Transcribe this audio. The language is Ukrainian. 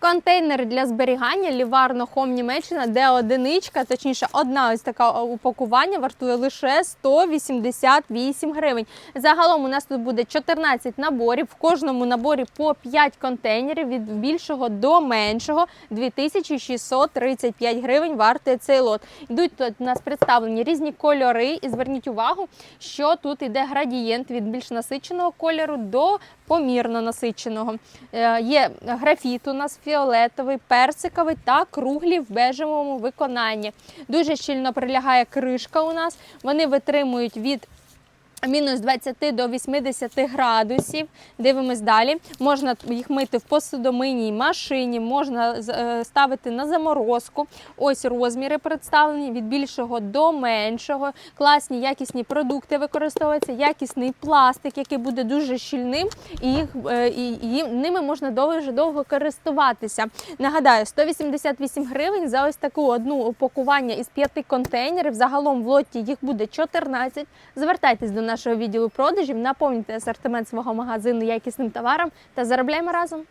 Контейнери для зберігання Ліварно Хом Німеччина, де одиничка, точніше, одна ось така упакування вартує лише 188 гривень. Загалом у нас тут буде 14 наборів. В кожному наборі по 5 контейнерів від більшого до меншого. 2635 гривень вартує цей лот. Йдуть тут у нас представлені різні кольори. І зверніть увагу, що тут іде градієнт від більш насиченого кольору до помірно насиченого. Е, Є графіт у нас фіолетовий, персиковий та круглі в бежевому виконанні. Дуже щільно прилягає кришка у нас. Вони витримують від Мінус 20 до 80 градусів. Дивимось далі. Можна їх мити в посудомийній машині, можна е, ставити на заморозку. Ось розміри представлені від більшого до меншого. Класні якісні продукти використовуються, якісний пластик, який буде дуже щільним, і їх е, і, і ними можна дуже довго користуватися. Нагадаю, 188 гривень за ось таку одну упакування із п'яти контейнерів. Загалом в лоті їх буде 14. Звертайтесь до нашого відділу продажів, наповнюйте асортимент свого магазину якісним товаром та заробляємо разом.